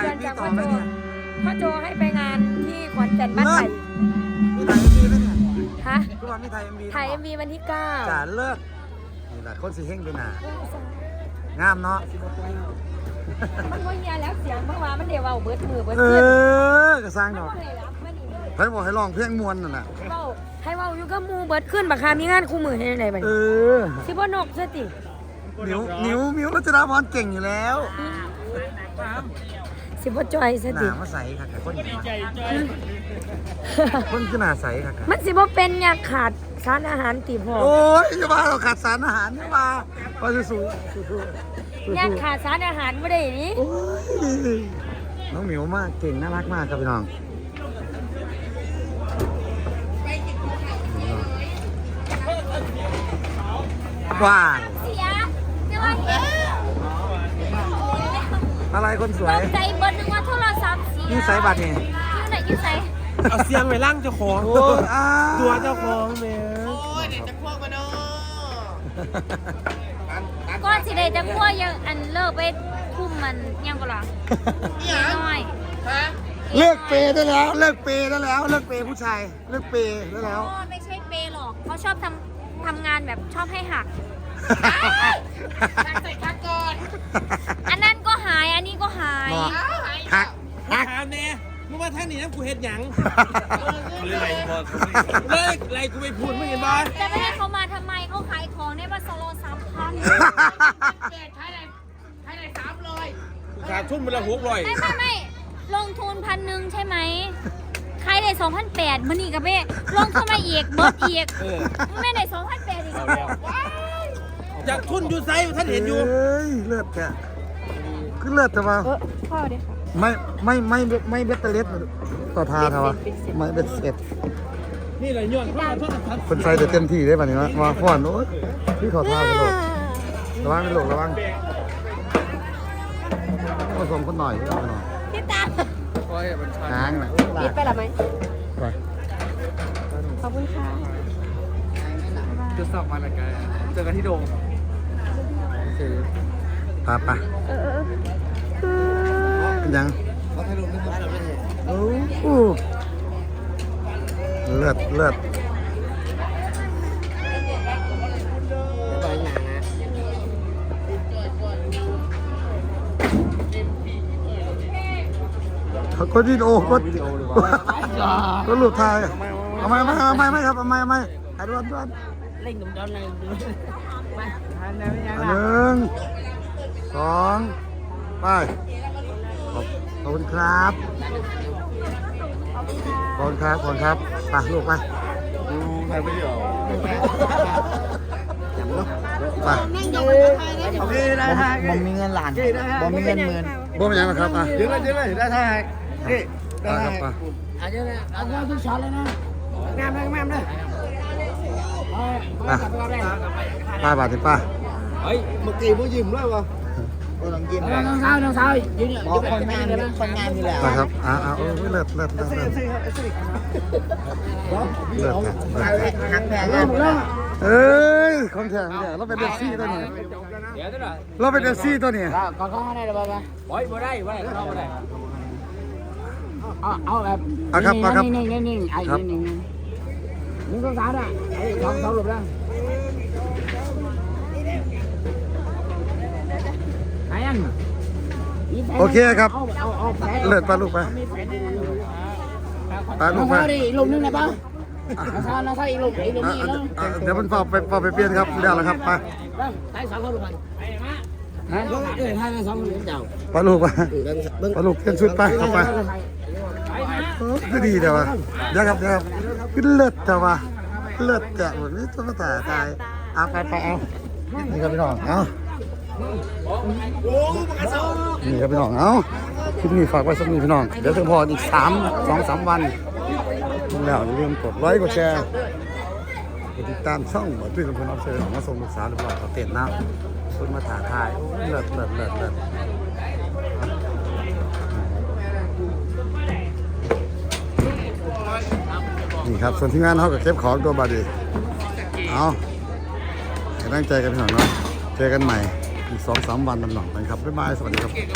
ายถ่ายด่วนพีจากต่พ่ออไหมโจเนี่ยพ่อโจให้ไปงานที่ขอนแก่นบ้านไผ่มีถ่ายพีไหมเนี่ยฮะทุกวันมีถ่ายเอ็มวีถ่ายเอ็มวีวันที่9จ่าเลิศนี่แหละคนสีเฮงไปหนางามเนาะมันว่าเฮียแล้วเสียงเมื่อวานมันเดี๋ยวเอาเบิดมือเบิดเอขึ้นอก็สร้างมันเนาะว่าให้รับมันอีกเพิ่นบอกให้ร้องเพลงมวนนั่นน่ะเว้าให้เว้าอยู่กับหมูเบิดขึ้นบักคามีงานคู่มือให้ไหนบัดเอนี้อสิบ่นกซะตินิ้วนิ้วนิ้วรัชดาพรเก่งอยู่แล้ว สิบ่จอยซะหตินามาใสค่ะคนคนคือหนาใสค่ะมันสิบ่เป็นอยากขาดสารอาหารติพอโอ้ยจะมาเราขาดสารอาหารนี่มาพอจะสู้สู้สู้อยากขาดสารอาหารบ่ได้นี่โอ้ยน้องหมิวมากเก่งน่ารักมากครับพี่น้องว้ายเสียแต่ว่าเห็น อะไรคนสตวยกใจเบิดนึกว่าโทรศัพท์เสียนี่ไซส์บัตรนี่อยู่ไหนอยู่ไสเอาเสียงไว้ล่างเจ้าของโอ้ยอ้าตัวเจ้าของแม่ก็สิได้จังว่ายังอันเลิกไปทุ่มมันยังก็ล่ะน้อยเลิกเปย์ได้แล้ว เลิกเปย์ได้แล้ว เลิกเปย์ผู้ชาย เลิกเปย์ได้แล้ว ก็ไม่ใช่เปย์หรอกเขาชอบทำทำงานแบบชอบให้หักอันนั้นก็หายอันนี้ ก็หายบอกหักหัก ถามแน่มึงว่าท่านนี่นะกูเฮ็ดหยังเลยไรพอเลยไรกูไม่พูดมึงเห็นบ่จะไม่ให้เขามาทำไมเขาขายของในบัสโลสามพันกูขาดทุนมาละหกร้อยไม่ไม่ไม่ลงทุนพันหนึ่งใช่ไหมใครได้สองพันแปดมันนี่กับเบ้ลงเข้ามาอีกเบิดอีกเออไม่ได้สองพันแปดอีกเอาแล้วอยากทุนอยู่ไซท่านเห็นอยู่เฮ้ยเลือดแก คือเลือดแต่ว่าเออพ่อเด้ค่ะ ไม่ไม่ไม่ไม่เบ็ดเตอร์เล็ดต่อทาเถอะวะไม่เบ็ดเสร็จนี่แหละย้อนเพราะว่าโทรศัพท์คนใส่จะเต็มที่ได้ป่ะนี่วะมาฟ้อนโอ้ยพี่ขอทาไปโหลดระวังไปโหลดระวังผสมคนหน่อยคนหน่อยพี่ตาหางน่ะปิดไปหรอไหมไปขอบคุณค่ะจะสอบมาละกันเจอกันที่โดมโอเค พาไปเออเออเออเป็นยังโอ้โหเลือดเลือดเขาดีโอก็วิดีโอหรือว่าก็หลุดถ่ายเอาไม่เอาไม่เอาไม่ครับเอาไม่ไม่ถ่ายด่วนด่วน เล่นกับดอนอะไรดูอันหนึ่งสองไป ขอบขอบคุณครับ ขอบคุณครับ ขอบคุณครับไปลูกไปอืมใครไม่ได้ออกไปพี่ได้ทางผมมีเงินหลานผมมีเงินหมื่นบ่เป็นยังนะครับอะเยอะเลยเยอะเลยได้ทางนี่ได้ทางอาจจะอาจจะทุกช็อตเลยนะงามเลยงามเลย อะป้าบาทถึงป้าเฮ้ยเมื่อกี้ผู้ยิ้มแล้ววะต้องกินน้องสาวน้องสาวยืนบอกคนงานคนงานมีแล้วนะครับอ่าอ่าโอ้ยเลิศเลิศเลิศเลิศเลิศนะหักแพงหมดแล้วเอ้ยของแข็งเนี่ยเราเป็นเดซี่ตัวนี้เดี๋ยวจะหน่อยเราเป็นเดซี่ตัวนี้ก่อนเข้าได้หรือเปล่าบอยบ่ได้บ่ได้เข้าบ่ได้เอาเอาแบบเอาครับเอาครับนิ่งนิ่งนิ่งไอ้นิ่ งนิ่งมึงต้องสาวอะไอ้สองสองหลบแล้วไอ้ยันโอเคครับเอาเอาเอาแผลเลิศป้าลูกไปป้าลูน้อกงไปสาวดิอีกลมนึงนะป่ะน้องสาวน้องสาวอีกลมอีกลมอะนี่แล้วอะเดี๋ยวมันฝากไปฝากไปเปลี่ยนครับเดี๋ยวแล้วครับไปใช้สองคนดูมันฮะเออให้สองคนเจ้าป้าลูกไปป้าลูกเปลี่ยนชุดไปเข้าไปโอ้ก็ดีเดี๋ยววะเดี๋ยวครับเดี๋ยวครับ เลิศแต่ว่าเลิศแต่แบบนี้ตัวภาษาไทยเอาไปไปเอานี่ครับพี่น้องเอานี่ครับพี่น้องเอาคลิปนี้ฝากไว้สักนิดพี่น้องเดี๋ยวถึงพออีกสามสองสามวันแล้วอย่าลืมกดไลค์กดแชร์กดติดตามช่องหมอตุ้ยกับเพื่อนรับเชิญของมาส่งลูกสาวหรือเปล่าเขเต้นน้ำคนมาถ่ายทายเลิศเลิศเลิศเลิศ นี่ครับ ส่วนที่งานเขากับเก็บของตัวบาดีเอาตั้งใจกันหน่อยเนาะเจอกันใหม่อีกสองสามวันนำหน่องกันครับบ๊ายบายสวัสดีครับ